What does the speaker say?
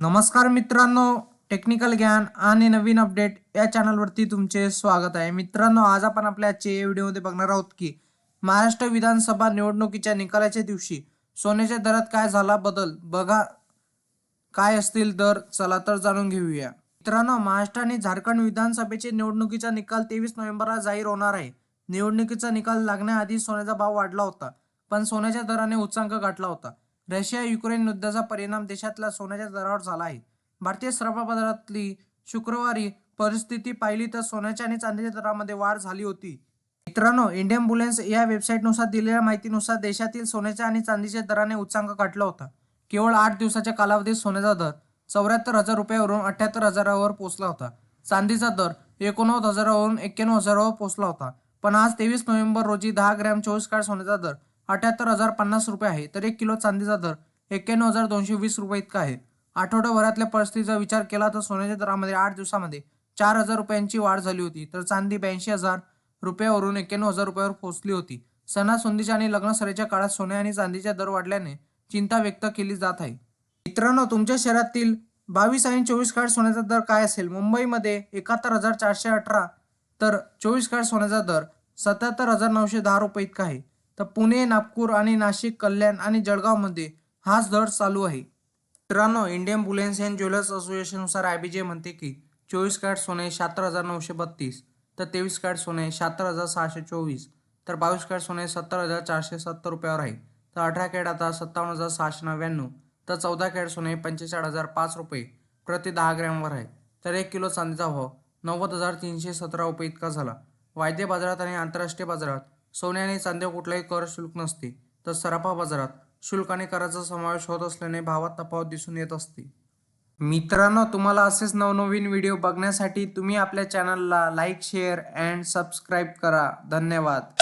नमस्कार मित्रांनो टेक्निकल ज्ञान आणि नवीन अपडेट या चॅनलवरती तुमचे स्वागत आहे. मित्रांनो आज आपण आपल्या आजच्या या व्हिडिओमध्ये बघणार आहोत की महाराष्ट्र विधानसभा निवडणुकीच्या निकालाच्या दिवशी सोन्याच्या दरात काय झाला बदल? बघा काय असतील दर चला तर जाणून घेऊया. मित्रांनो महाराष्ट्र आणि झारखंड विधानसभेचे निवडणुकीचा निकाल तेवीस नोव्हेंबरला जाहीर होणार आहे. निवडणुकीचा निकाल लागण्याआधी सोन्याचा भाव वाढला होता पण सोन्याच्या दराने उच्चांक गाठला होता. रशिया युक्रेन युद्धाचा परिणाम देशातल्या सोन्याच्या दरावर झाला आहे. भारतीय श्रम बाजारातली शुक्रवारी परिस्थिती पाहिली तर सोन्याच्या आणि चांदीच्या दरामध्ये वाढ झाली होती. मित्रांनो इंडियन बुलेन्स या वेबसाईटनुसार दिलेल्या माहितीनुसार देशातील सोन्याच्या आणि चांदीच्या दराने उच्चांक गाठला होता. केवळ आठ दिवसाच्या कालावधीत सोन्याचा दर चौऱ्याहत्तर हजार रुपयावरून अठ्याहत्तर हजारावर पोहोचला होता. चांदीचा दर एकोणनव्वद हजारावरून एक्क्याण्णव हजारावर पोहोचला होता. पण आज तेवीस नोव्हेंबर रोजी दहा ग्रॅम चोवीस काळ सोन्याचा दर अठ्याहत्तर हजार पन्नास रुपये आहे तर एक किलो चांदीचा दर एक्क्याण्णव हजार दोनशे वीस रुपये इतका आहे. आठवड्याभरातल्या परिस्थितीचा विचार केला तर सोन्याच्या दरामध्ये आठ दिवसामध्ये चार हजार रुपयांची वाढ झाली होती तर चांदी ब्याऐंशी हजार रुपयावरून एक्क्याण्णव हजार रुपयावर पोहोचली होती. सणासुंदीच्या आणि लग्नसरेच्या काळात सोने आणि चांदीच्या दर वाढल्याने चिंता व्यक्त केली जात आहे. मित्रांनो तुमच्या शहरातील बावीस आणि चोवीस काळ सोन्याचा दर काय असेल? मुंबईमध्ये एकाहत्तर हजार चारशे अठरा तर चोवीस काळ सोन्याचा दर सत्याहत्तर हजार नऊशे दहा रुपये इतका आहे. तर पुणे नागपूर आणि नाशिक कल्याण आणि जळगावमध्ये हाच दर चालू आहे. मित्रांनो इंडियन बुलेन्स अँड ज्वेलर्स असोसिएशननुसार आय बी जे म्हणते की चोवीस कॅरेट सोने शहात्तर हजार नऊशे बत्तीस तर तेवीस कॅरेट सोने शहात्तर हजार सहाशे चोवीस तर बावीस कॅरेट सोने सत्तर हजार चारशे सत्तर रुपयावर आहे. तर अठरा कॅरेट आता सत्तावन्न हजार सहाशे नव्याण्णव तर चौदा कॅरेट सोने पंचेचाळीस हजार पाच रुपये प्रति दहा ग्रॅमवर आहे. तर एक किलो चांदीचा भाव नव्वद हजार तीनशे सतरा रुपये इतका झाला. वायदे बाजारात आणि आंतरराष्ट्रीय बाजारात सोने आणि चांदीवर कुठलाही कर शुल्क नसते तर सराफा बाजारात शुल्क आणि कराचा समावेश होत असल्याने भावात तफावत दिसून येत असते. मित्रांनो तुम्हाला असेच नवनवीन व्हिडिओ बघण्यासाठी तुम्ही आपल्या चॅनलला लाईक शेअर अँड सबस्क्राईब करा. धन्यवाद.